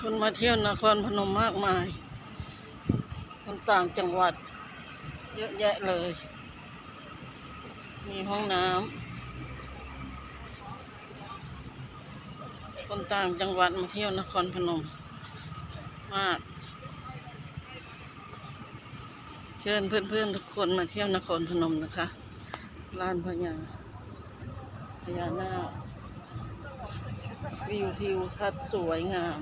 คนมาเที่ยวนครพนมมากมาย คนต่างจังหวัด เยอะแยะเลย มีห้องน้ำ คนต่างจังหวัดมาเที่ยวนครพนม มาก เชิญเพื่อนๆทุกคนมาเที่ยวนครพนมนะคะ ลานพญาพญานาควิวทิวทัศน์สวยงาม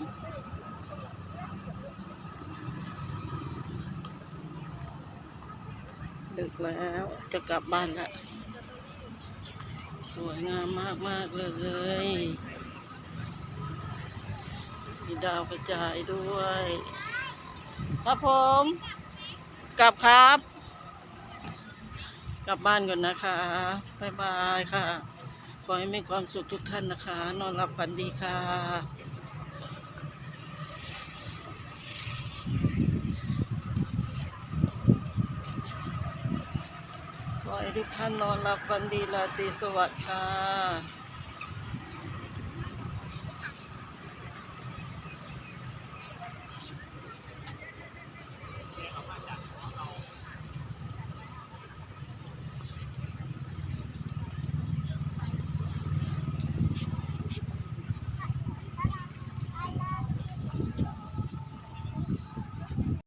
ดึกแล้วจะกลับบ้านละสวยงามมากมากเลยมีดาวกระจายด้วย ครับผม กลับครับ กลับบ้านก่อนนะคะบ๊ายบายค่ะ ขอให้มีความสุขทุกท่านนะคะ นอนหลับฝันดีค่ะ ขอให้ทุกท่านนอนหลับฝันดีราตรีสวัสดิ์ค่ะ